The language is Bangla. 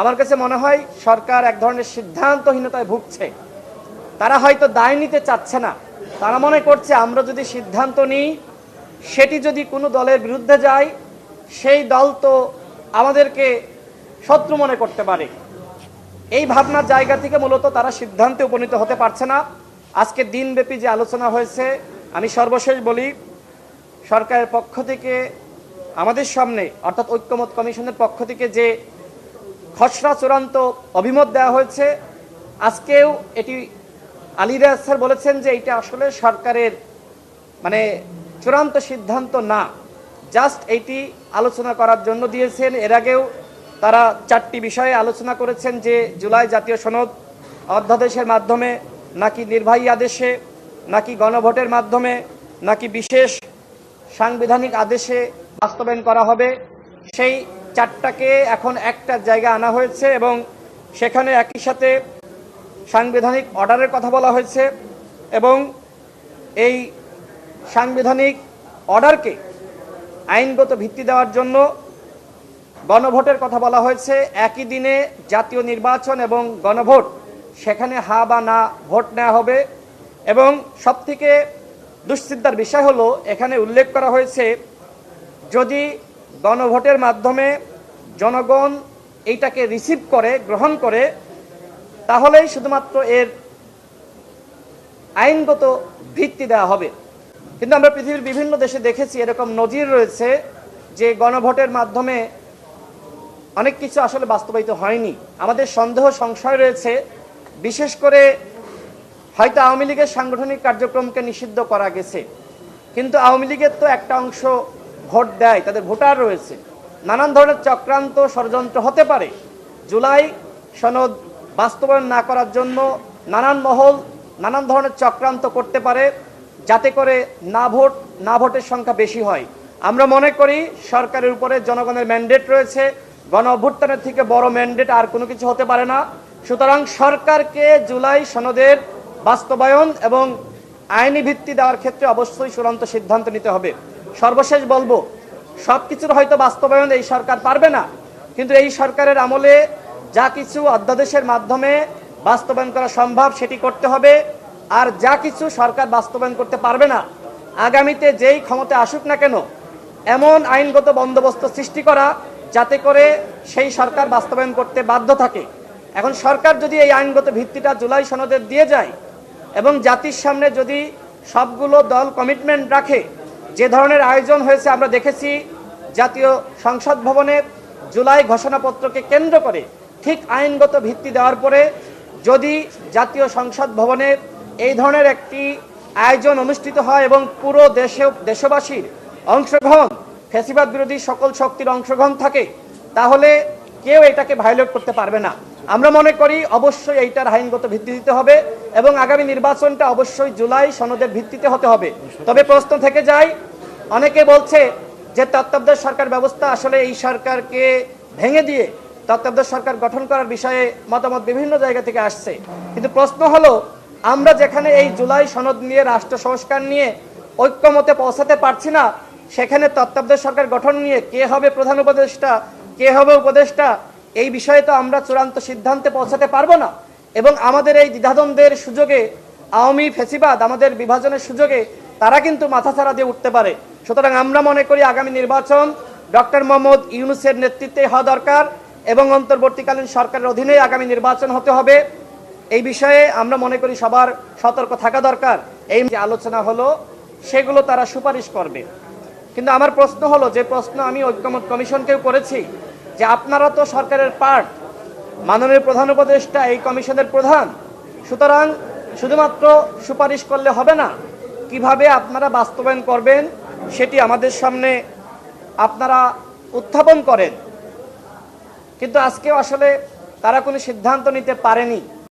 আমার কাছে মনে হয় সরকার এক ধরনের সিদ্ধান্তহীনতায় ভুগছে। তারা হয়তো দায় নিতে চাচ্ছে না। তারা মনে করছে, আমরা যদি সিদ্ধান্ত নিই, সেটি যদি কোনো দলের বিরুদ্ধে যায়, সেই দল তো আমাদেরকে শত্রু মনে করতে পারে। এই ভাবনার জায়গা থেকে মূলত তারা সিদ্ধান্তে উপনীত হতে পারছে না। আজকে দিনব্যাপী যে আলোচনা হয়েছে, আমি সর্বশেষ বলি, সরকারের পক্ষ থেকে আমাদের সামনে, অর্থাৎ ঐক্যমত কমিশনের পক্ষ থেকে যে খসড়া চূড়ান্ত অভিমত দেওয়া হয়েছে। আজকেও এটি আলিরাজ স্যার বলেছেন যে এটা আসলে সরকারের মানে চূড়ান্ত সিদ্ধান্ত না। জাস্ট এইটি আলোচনা করার জন্য দিয়েছেন। এর আগেও তারা চারটি বিষয়ে আলোচনা করেছেন যে জুলাই জাতীয় সনদ অধ্যাদেশের মাধ্যমে, নাকি নির্বাহী আদেশে, নাকি গণভোটের মাধ্যমে, নাকি বিশেষ সাংবিধানিক আদেশে বাস্তবায়ন করা হবে। সেই চারটাকে এখন একটা জায়গা আনা হয়েছে এবং সেখানে একই সাথে সাংবিধানিক অর্ডারের কথা বলা হয়েছে এবং এই সাংবিধানিক অর্ডারকে আইনগত ভিত্তি দেওয়ার জন্য গণভোটের কথা বলা হয়েছে। একই দিনে জাতীয় নির্বাচন এবং গণভোট, সেখানে হা বা না ভোট নেওয়া হবে এবং সবথেকে দুশ্চিন্তার বিষয় হলো, এখানে উল্লেখ করা হয়েছে, যদি গণভোটের মাধ্যমে জনগণ এইটাকে রিসিভ করে, গ্রহণ করে, তাহলেই শুধুমাত্র এর আইনগত ভিত্তি দেওয়া হবে। কিন্তু আমরা পৃথিবীর বিভিন্ন দেশে দেখেছি এরকম নজির রয়েছে যে গণভোটের মাধ্যমে অনেক কিছু আসলে বাস্তবায়িত হয়নি। আমাদের সন্দেহ, সংশয় রয়েছে। বিশেষ করে হয়তো আওয়ামী লীগের সাংগঠনিক কার্যক্রমকে নিষিদ্ধ করা গেছে। কিন্তু আওয়ামী লীগের তো একটা অংশ ভোট দেয়, তাদের ভোটার রয়েছে। নানান ধরনের চক্রান্ত ষড়যন্ত্র হতে পারে। জুলাই সনদ বাস্তবায়ন না করার জন্য নানান মহল, নানান ধরনের চক্রান্ত করতে পারে, যাতে করে না ভোট, না ভোটের সংখ্যা বেশি হয়। আমরা মনে করি সরকারের উপরে জনগণের ম্যান্ডেট রয়েছে। গণ অভ্যুত্থানের থেকে বড় ম্যান্ডেট আর কোনো কিছু হতে পারে না। সুতরাং সরকারকে জুলাই সনদের বাস্তবায়ন এবং আইনি ভিত্তি দেওয়ার ক্ষেত্রে অবশ্যই চূড়ান্ত সিদ্ধান্ত নিতে হবে। সর্বশেষ বলব সব কিছুর হয়তো বাস্তবায়ন এই সরকার পারবে না, কিন্তু এই সরকারের আমলে যা কিছু অধ্যাদেশের মাধ্যমে বাস্তবায়ন করা সম্ভব সেটি করতে হবে, আর যা কিছু সরকার বাস্তবায়ন করতে পারবে না, আগামীতে যেই ক্ষমতা আসুক না কেন, এমন আইনগত বন্দোবস্ত সৃষ্টি করা যাতে করে সেই সরকার বাস্তবায়ন করতে বাধ্য থাকে। এখন সরকার যদি এই আইনগত ভিত্তিটা জুলাই সনদের দিয়ে যায়, এবং জাতির সামনে যদি সবগুলো দল কমিটমেন্ট রাখে যে ধরনের আয়োজন হয়েছে আমরা দেখেছি, জাতীয় সংসদ ভবনে জুলাই ঘোষণাপত্রকে কেন্দ্র করে ঠিক আইনগত ভিত্তি দেওয়ার পরে যদি জাতীয় সংসদ ভবনে এই ধরনের একটি আয়োজন অনুষ্ঠিত হয় এবং পুরো দেশে, দেশবাসীর অংশগ্রহণ, ফেসিবাদ বিরোধী সকল শক্তির অংশগ্রহণ থাকে, তাহলে কেউ এটাকে ভায়োলেট করতে পারবে না। আমরা মনে করি অবশ্যই এইটার আইনগত ভিত্তি দিতে হবে এবং আগামী নির্বাচনটা অবশ্যই জুলাই সনদের ভিত্তিতে হতে হবে। তবে প্রশ্ন থেকে যায় অনেকে বলছে যে তত্ত্বাবধায়ক সরকার ব্যবস্থা আসলে এই সরকারকে ভেঙে দিয়ে তত্ত্বাবধায়ক সরকার গঠন করার বিষয়ে মতামত বিভিন্ন জায়গা থেকে আসছে। কিন্তু প্রশ্ন হলো, আমরা যেখানে এই জুলাই সনদ নিয়ে রাষ্ট্র সংস্কার নিয়ে ঐক্যমতে পৌঁছাতে পারছি না, সেখানে তত্ত্বাবধায়ক সরকার গঠন নিয়ে কে হবে প্রধান উপদেষ্টা, কে হবে উপদেষ্টা, এই বিষয়ে তো আমরা চূড়ান্ত সিদ্ধান্তে পৌঁছাতে পারব না। এবং আমাদের এই দ্বিধাদ্বন্দ্বের সুযোগে আওয়ামী ফেসিবাদ, আমাদের বিভাজনের সুযোগে তারা কিন্তু মাথাছাড়া দিয়ে উঠতে পারে। সুতরাং আমরা মনে করি আগামী নির্বাচন ডক্টর মোহাম্মদ ইউনুসের নেতৃত্বে হওয়া দরকার এবং অন্তর্বর্তীকালীন সরকারের অধীনে আগামী নির্বাচন হতে হবে। এই বিষয়ে আমরা মনে করি সবার সতর্ক থাকা দরকার। এই যে আলোচনা হলো, সেগুলো তারা সুপারিশ করবে। কিন্তু আমার প্রশ্ন হলো, যে প্রশ্ন আমি ঐক্যমত কমিশনকেও করেছি, যে আপনারা তো সরকারের পার্ট মাননীয় প্রধান উপদেষ্টা, এই কমিশনের প্রধান। সুতরাং শুধুমাত্র সুপারিশ করলে হবে না, কীভাবে আপনারা বাস্তবায়ন করবেন সেটি আমাদের সামনে আপনারা উত্থাপন করেন। কিন্তু আজকেও আসলে তারা কোনো সিদ্ধান্ত নিতে পারেনি।